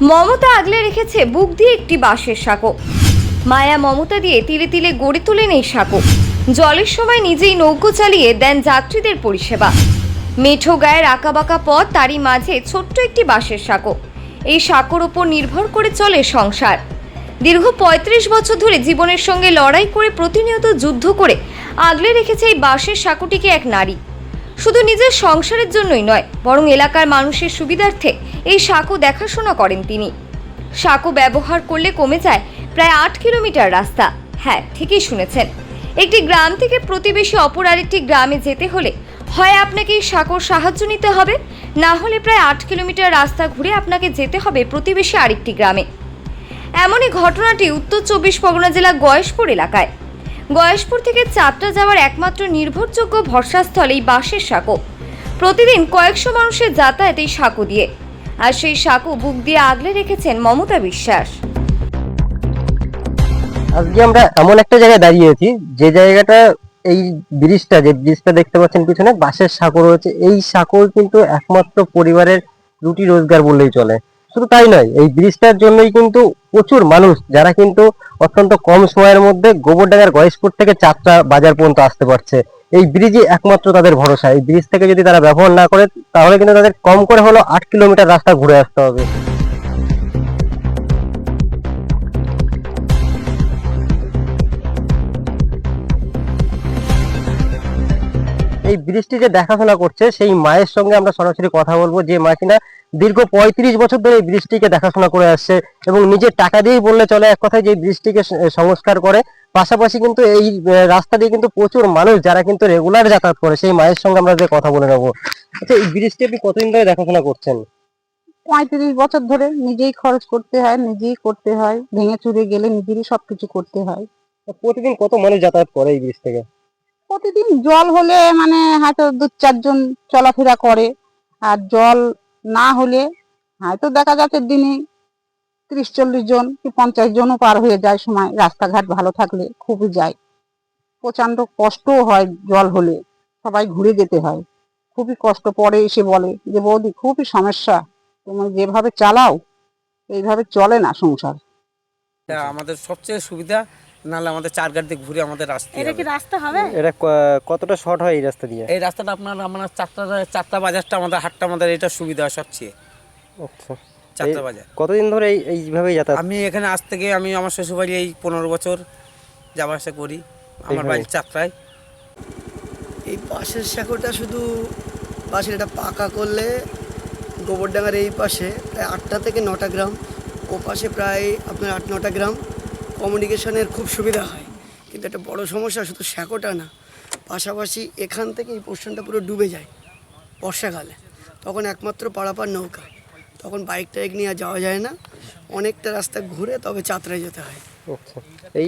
মমতা আগলে রেখেছে বুক দিয়ে একটি বাঁশের সাঁকো। মায়া মমতা দিয়ে তিলে তিলে গড়ে তোলেন এই সাঁকো। জলের সময় নিজেই নৌকো চালিয়ে দেন যাত্রীদের পরিষেবা। মেঠো গায়ের আঁকাবাঁকা পথ তারই মাঝে ছোট্ট একটি বাঁশের সাঁকো। এই সাঁকোর ওপর নির্ভর করে চলে সংসার। দীর্ঘ পঁয়ত্রিশ বছর ধরে জীবনের সঙ্গে লড়াই করে প্রতিনিয়ত যুদ্ধ করে আগলে রেখেছে এই বাঁশের সাঁকোটিকে এক নারী। শুধু নিজের সংসারের জন্যই নয়, বরং এলাকার মানুষের সুবিধার্থে এই সাঁকো দেখাশোনা করেন তিনি। সাঁকো ব্যবহার করলে কমে যায় প্রায় আট কিলোমিটার রাস্তা। হ্যাঁ ঠিকই শুনেছেন। একটি গ্রাম থেকে প্রতিবেশী অপর আরেকটি গ্রামে যেতে হলে হয় আপনাকে এই সাঁকোর সাহায্য নিতে হবে, না হলে প্রায় আট কিলোমিটার রাস্তা ঘুরে আপনাকে যেতে হবে প্রতিবেশী আরেকটি গ্রামে। এমনই ঘটনাটি উত্তর চব্বিশ পরগনা জেলা গয়েশপুর এলাকায়। গয়েশপুর থেকে চাপটা যাওয়ার একমাত্র নির্ভরযোগ্য ভরসাস্থল এই বাঁশের সাঁকো। প্রতিদিন কয়েকশো মানুষের যাতায়াত এই সাঁকো দিয়ে। আর সেই সাঁকো বুক দিয়ে আগলে রেখেছেন মমতা বিশ্বাস। আজকে আমরা এমন একটা জায়গায় দাঁড়িয়েছি যে জায়গাটা এই ব্রিজটা, যে ব্রিজটা দেখতে পাচ্ছেন পিছনে, বাঁশের সাঁকো রয়েছে। এই সাঁকো কিন্তু একমাত্র পরিবারের রুটি রোজগার বললেই চলে। শুধু তাই নয়, এই ব্রিজটার জন্যই কিন্তু প্রচুর মানুষ, যারা কিন্তু অত্যন্ত কম সময়ের মধ্যে গোবরডাঙ্গার গয়েশপুর থেকে চারটা বাজার পর্যন্ত আসতে পারছে। এই ব্রিজই একমাত্র তাদের ভরসা। এই ব্রিজ থেকে যদি তারা ব্যবহার না করে, তাহলে কিন্তু তাদের কম করে হলো আট কিলোমিটার রাস্তা ঘুরে আসতে হবে। এই ব্রিজটি যে দেখাশোনা করছে, সেই মায়ের সঙ্গে আমরা সরাসরি কথা বলব। যে মা কিনা দীর্ঘ পঁয়ত্রিশ বছর ধরে এই ব্রিজটিকে দেখাশোনা করে আসছে এবং নিজের টাকা দিয়েই বললে চলে এক কথায় যে ব্রিজটিকে সংস্কার করে। পাশাপাশি কিন্তু এই রাস্তা দিয়ে কিন্তু প্রচুর মানুষ যারা কিন্তু রেগুলার যাতায়াত করে সেই মায়ের সঙ্গে আমরা যে কথা বলে নেব। আচ্ছা এই ব্রিজটি আপনি কতদিন ধরে দেখাশোনা করছেন? পঁয়ত্রিশ বছর ধরে নিজেই খরচ করতে হয় নিজেই করতে হয় ভেঙে চুরে গেলে নিজেরই সবকিছু করতে হয়। প্রতিদিন কত মানুষ যাতায়াত করে এই ব্রিজ থেকে? প্রতিদিন জল হলে মানে হয়তো দু চারজন চলাফেরা করে আর জল না হলে হয়তো দেখা যাচ্ছে দিনে ত্রিশ, চল্লিশ জন কি পঞ্চাশ জনও পার হয়ে যায় সময়। রাস্তাঘাট ভালো থাকলে খুবই যায়। প্রচণ্ড কষ্টও হয় জল হলে। সবাই ঘুরে যেতে হয়। খুবই কষ্ট পরে এসে বলে যে, বৌদি, খুবই সমস্যা। তুমি যেভাবে চালাও, এইভাবে চলে না সংসার। আমাদের সবচেয়ে সুবিধা। নাহলে আমাদের চার গাড়ি দিয়ে ঘুরে আমাদের আসতে এটা কি রাস্তা হবে? এটা কতটা শর্ট হয় এই রাস্তা দিয়ে? এই রাস্তাটা আপনার আমরা চারটা চারটা বাজারটা আমাদের হাটটা আমাদের এটা সুবিধা হয় সবচেয়ে আচ্ছা। চারটা বাজার। কতদিন ধরে এই এইভাবেই যাতায়াত? আমি এখানে আজ থেকে আমি আমার শ্বশুরবাড়ি এই পনেরো বছর যাওয়া আসা করি আমার? বাড়ি চারটায়। এই বাঁশের সাঁকোটা শুধু বাঁশের এটা পাকা করলে গোবরডাঙ্গার এই পাশে প্রায় আটটা থেকে নটা গ্রাম। ও পাশে প্রায় আপনার আট নটা গ্রাম। কমিউনিকেশনের খুব সুবিধা হয়। কিন্তু একটা বড় সমস্যা, শুধু শ্যাকোটা না। পাশাপাশি এখান থেকে এই পোর্শনটা পুরো ডুবে যায়, বর্ষাকালে। তখন একমাত্র পারাপার নৌকা। তখন বাইক টাইক নিয়ে যাওয়া যায় না। অনেকটা রাস্তা ঘুরে তবে চাতরায় যেতে হয়। এই